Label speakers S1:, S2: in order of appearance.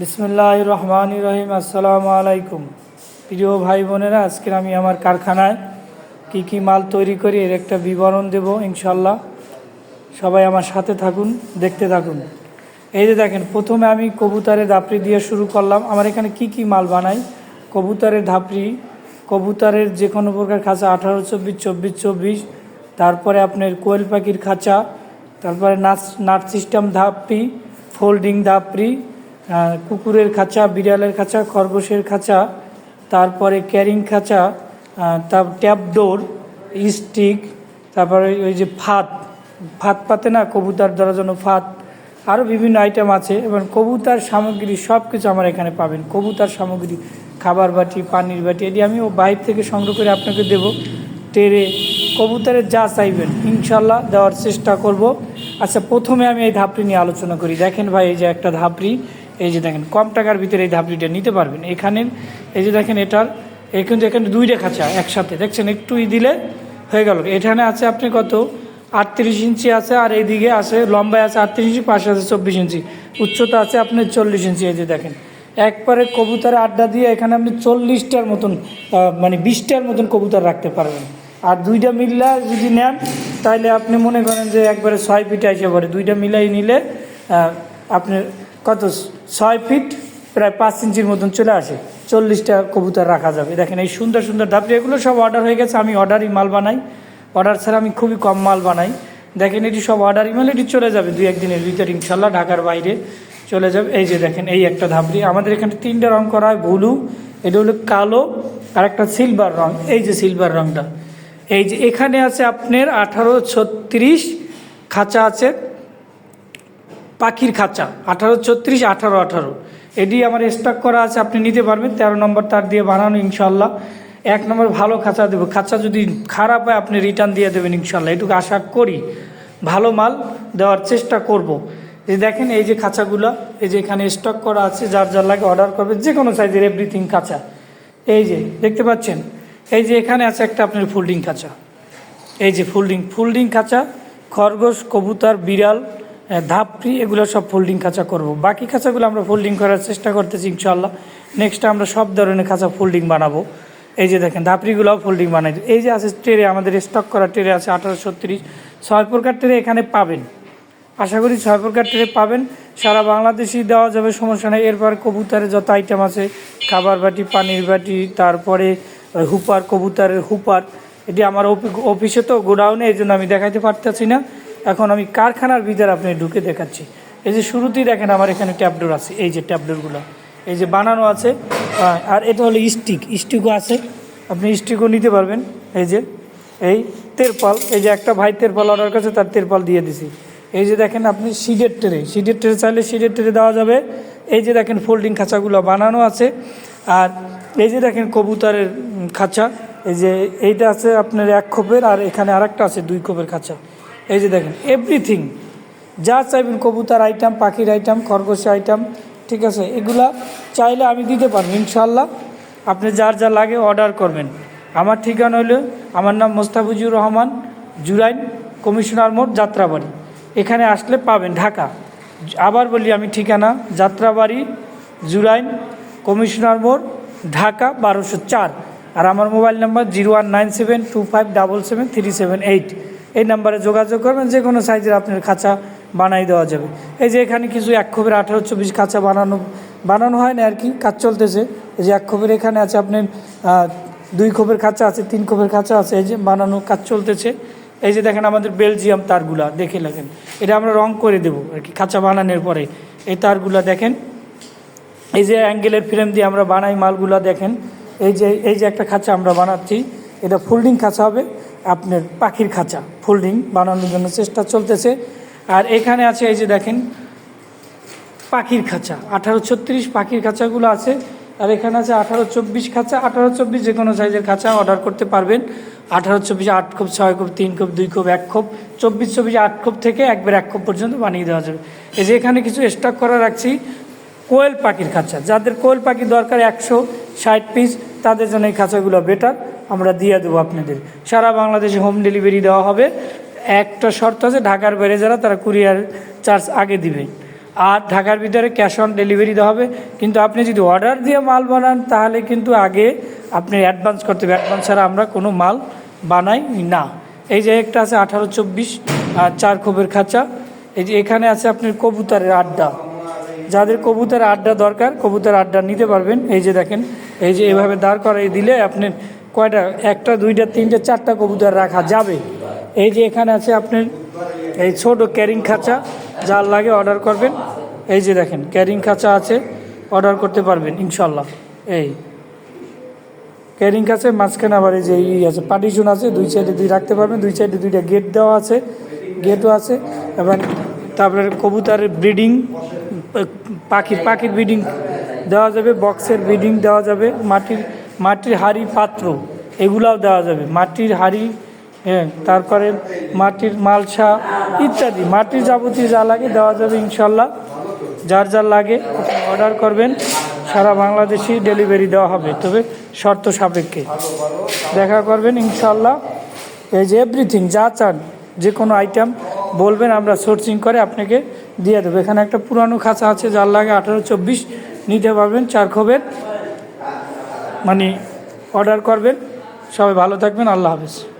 S1: বিসমুল্লাহ রহমান রহিম আসসালামু আলাইকুম প্রিয় ভাই বোনেরা, আজকে আমি আমার কারখানায় কি কি মাল তৈরি করি, এর একটা বিবরণ দেব ইনশাল্লাহ সবাই আমার সাথে থাকুন, দেখতে থাকুন। এই যে দেখেন, প্রথমে আমি কবুতরের ধাপড়ি দিয়ে শুরু করলাম। আমার এখানে কি কি মাল বানাই? কবুতরের ধাপড়ি, কবুতরের যে কোনো প্রকার খাঁচা, আঠারো চব্বিশ চব্বিশ চব্বিশ, তারপরে আপনার কোয়েল পাখির খাঁচা, তারপরে নাচ, নাট সিস্টেম ধাপড়ি, ফোল্ডিং ধাপড়ি কুকুরের খাঁচা, বিড়ালের খাঁচা, খরগোশের খাঁচা, তারপরে ক্যারিং খাঁচা তার ট্যাপ ডোর, স্টিক, তারপরে ওই যে ফাত ফাত পাতে না, কবুতার ধরার জন্য ফাত আরও বিভিন্ন আইটেম আছে, এবং কবুতার সামগ্রী সব কিছু আমার এখানে পাবেন। কবুতার সামগ্রী, খাবার বাটি, পানির বাটি, এটি আমি ও বাইরে থেকে সংগ্রহ করে আপনাকে দেব। টেরে কবুতরের যা চাইবেন, ইনশাল্লাহ দেওয়ার চেষ্টা করব। আচ্ছা প্রথমে আমি এই ধাপড়ি নিয়ে আলোচনা করি। দেখেন ভাই, এই যে একটা ধাপড়ি। এই যে দেখেন, কম টাকার ভিতরে এই ধাপড়িটা নিতে পারবেন। এখানে এই যে দেখেন এটার, এই কিন্তু এখানে দুইটা খাঁচা একসাথে। দেখছেন, একটু ই দিলে হয়ে গেল। এখানে আছে আপনি কত? আটত্রিশ ইঞ্চি আছে, আর এইদিকে আছে, লম্বায় আছে আটত্রিশ ইঞ্চি, পাশে আছে চব্বিশ ইঞ্চি। উচ্চতা আছে আপনার চল্লিশ ইঞ্চি, এই যে দেখেন। একবারে কবুতর আড্ডা দিয়ে এখানে আপনি চল্লিশটার মতন মানে বিশটার মতন কবুতর রাখতে পারবেন। আর দুইটা মিল্লা যদি নেন তাহলে আপনি মনে করেন যে একবারে ছয় ফিট এসে পড়ে। দুইটা মিলাই নিলে আপনার কত? ছয় ফিট, প্রায় পাঁচ ইঞ্চির মতন চলে আসে। চল্লিশটা কবুতর রাখা যাবে। দেখেন এই সুন্দর সুন্দর ধাপড়ি, এগুলো সব অর্ডার হয়ে গেছে। আমি অর্ডারই মাল বানাই। অর্ডার ছাড়া আমি খুবই কম মাল বানাই। দেখেন, এটি সব অর্ডার ইমেল এটি চলে যাবে দুই একদিনের ভিতরে ইনশাল্লাহ ঢাকার বাইরে চলে যাবে। এই যে দেখেন, এই একটা ধাপড়ি। আমাদের এখানে তিনটা রং করা হয়, ব্লু, এটা হলো কালো আর একটা সিলভার রং। এই যে সিলভার রংটা। এই যে এখানে আছে আপনার আঠারো, ছত্রিশ, খাঁচা আছে। পাখির খাঁচা, আঠারো ছত্রিশ, আঠারো আঠারো। এটি আমার স্টক করা আছে, আপনি নিতে পারবেন। তেরো নম্বর তার দিয়ে বানানো ইনশাল্লাহ এক নম্বর ভালো খাঁচা দেবো। খাঁচা যদি খারাপ হয়, আপনি রিটার্ন দিয়ে দেবেন ইনশাল্লাহ এটুকু আশা করি। ভালো মাল দেওয়ার চেষ্টা করব। এই দেখেন, এই যে খাঁচাগুলো, এই যে এখানে স্টক করা আছে, যার যার লাগে অর্ডার করবে যে কোনো সাইজের এভরিথিং খাঁচা। এই যে, দেখতে পাচ্ছেন? এই যে এখানে আছে একটা আপনার ফোল্ডিং খাঁচা। এই যে ফোল্ডিং ফোল্ডিং খাঁচা, খরগোশ, কবুতর, বিড়াল ধাপড়ি এগুলো সব ফোল্ডিং খাঁচা করব। বাকি খাঁচাগুলো আমরা ফোল্ডিং করার চেষ্টা করতেছি ইনশাল্লাহ নেক্সট আমরা সব ধরনের খাঁচা ফোল্ডিং বানাবো। এই যে দেখেন ধাপড়িগুলোও ফোল্ডিং বানাই এই যে আছে ট্রেরে আমাদের স্টক করা ট্রেরে আছে আঠারো ছত্রিশ ছয় প্রকার ট্রে এখানে পাবেন। আশা করি ছয় প্রকার ট্রে পাবেন। সারা বাংলাদেশই দেওয়া যাবে, সমস্যা নেই। এরপর কবুতরের যত আইটেম আছে, খাবার বাটি, পানির বাটি, তারপরে হুপার, কবুতরের হুপার। এটি আমার অফি- অফিসে তো গোডাউনে, এই জন্য আমি দেখাইতে পারতেছি না। এখন আমি কারখানার ভিতরে আপনি ঢুকে দেখাচ্ছি। এই যে শুরুতেই দেখেন আমার এখানে ট্যাবডোর আছে, এই যে ট্যাবডোরগুলো এই যে বানানো আছে আর এটা হলো স্টিক, স্টিকও আছে, আপনি স্টিকও নিতে পারবেন। এই যে, এই তেরপাল, এই যে একটা ভাই তেরপাল অর্ডার করেছে, তার তেরপাল দিয়ে দিছি। এই যে দেখেন আপনি সিডের ট্রে সিডের ট্রে চাইলে সিডের ট্রে দেওয়া যাবে। এই যে দেখেন ফোল্ডিং খাঁচাগুলো বানানো আছে, আর এই যে দেখেন কবুতরের খাঁচা। এই যে এইটা আছে আপনার এক খোপের, আর এখানে আরেকটা আছে দুই খোপের খাঁচা। এই যে দেখেন এভরিথিং যা চাইবেন, কবুতার আইটেম পাখির আইটেম খরগোশের আইটেম ঠিক আছে? এগুলা চাইলে আমি দিতে পারব ইনশাল্লাহ আপনি যার যা লাগে অর্ডার করবেন। আমার ঠিকানা হলো, আমার নাম মোস্তাফিজুর রহমান, জুরাইন, কমিশনার মোড়, যাত্রাবাড়ি। এখানে আসলে পাবেন, ঢাকা। আবার বলি আমি ঠিকানা, যাত্রাবাড়ি, জুরাইন, কমিশনার মোড়, ঢাকা বারোশো চার। আর আমার mobile number zero one nine seven two five double seven three seven eight. এই নাম্বারে যোগাযোগ করবেন, যে কোনো সাইজের আপনার খাঁচা বানাই দেওয়া যাবে। এই যে এখানে কিছু এক খোপের আঠারো চব্বিশ খাঁচা বানানো বানানো হয় না আর কি, কাজ চলতেছে। এই যে এক খোপের এখানে আছে আপনার দুই খোপের খাঁচা আছে, তিন খোপের খাঁচা আছে, এই যে বানানো কাজ চলতেছে। এই যে দেখেন আমাদের বেলজিয়াম তারগুলা, দেখে লাগেন। এটা আমরা রং করে দেবো আর কি, খাঁচা বানানোর পরে। এই তারগুলা দেখেন, এই যে অ্যাঙ্গেলের ফ্রেম দিয়ে আমরা বানাই মালগুলা, দেখেন। এই যে এই যে একটা খাঁচা আমরা বানাচ্ছি, এটা ফোল্ডিং খাঁচা হবে। আপনার পাখির খাঁচা, ফোল্ডিং বানানোর জন্য চেষ্টা চলতেছে। আর এখানে আছে এই যে দেখেন, পাখির খাঁচা, আঠারো ছত্রিশ পাখির খাঁচাগুলো আছে। আর এখানে আছে আঠারো চব্বিশ খাঁচা, আঠারো চব্বিশ যে কোনো সাইজের খাঁচা অর্ডার করতে পারবেন। আঠারো চব্বিশ আট খোপ, ছয় খোপ, তিন খোপ, দুই খোপ, এক খোপ, চব্বিশ চব্বিশ আট খোপ থেকে একবার এক খোপ পর্যন্ত বানিয়ে দেওয়া যাবে। এই যে এখানে কিছু স্টক করা রাখছি, কোয়েল পাখির খাঁচা। যাদের কোয়েল পাখি দরকার একশো ষাট পিস তাদের জন্য এই খাঁচাগুলো বেটার আমরা দিয়ে দেবো আপনাদের। সারা বাংলাদেশে হোম ডেলিভারি দেওয়া হবে। একটা শর্ত আছে, ঢাকার বাইরে যারা, তারা কুরিয়ার চার্জ আগে দিবে। আর ঢাকার ভিতরে ক্যাশ অন ডেলিভারি দেওয়া হবে। কিন্তু আপনি যদি অর্ডার দিয়ে মাল বানান, তাহলে কিন্তু আগে আপনি অ্যাডভান্স করতে হবে। অ্যাডভান্স ছাড়া আমরা কোনো মাল বানাই না। এই যে একটা আছে, আঠারো চব্বিশ, আর চার খোপের খাঁচা। এই যে এখানে আছে আপনার কবুতরের আড্ডা। যাদের কবুতর আড্ডা দরকার কবুতর আড্ডা নিতে পারবেন। এই যে দেখেন, এই যে এভাবে দাঁড় করাই দিলে আপনি কয়টা? একটা, দুইটা, তিনটে, চারটা কবুতর রাখা যাবে। এই যে এখানে আছে আপনার এই ছোট ক্যারিং খাঁচা, যার লাগে অর্ডার করবেন। এই যে দেখেন, ক্যারিং খাঁচা আছে, অর্ডার করতে পারবেন ইনশাল্লাহ এই ক্যারিং কাছে মাঝখানে আবার এই যে ই আছে, পার্টিশন আছে, দুই সাইডে দুই রাখতে পারবেন, দুই সাইডে দুইটা গেট দেওয়া আছে, গেটও আছে, এবং তারপরে কবুতরের ব্রিডিং, পাখির পাখির ব্রিডিং দেওয়া যাবে, বক্সের ব্রিডিং দেওয়া যাবে, মাটির মাটির হাড়ি পাত্র, এগুলাও দেওয়া যাবে। মাটির হাড়ি হ্যাঁ তারপরে মাটির মালসা ইত্যাদি। মাটির যাবতীয় যা লাগে দেওয়া যাবে ইনশাল্লাহ। যার যার লাগে অর্ডার করবেন। সারা বাংলাদেশেই ডেলিভারি দেওয়া হবে। তবে শর্ত সাপেক্ষে। দেখা করবেন ইনশাল্লাহ। এই যে এভরিথিং যা চান যে কোনো আইটেম বলবেন, আমরা সোর্সিং করে আপনাকে দিয়ে দেবো। এখানে একটা পুরানো খাঁচা আছে, যার লাগে আঠারো, চব্বিশ নিতে পারবেন চার খোপের। মানে অর্ডার করবেন। সবাই ভালো থাকবেন। আল্লাহ হাফেজ।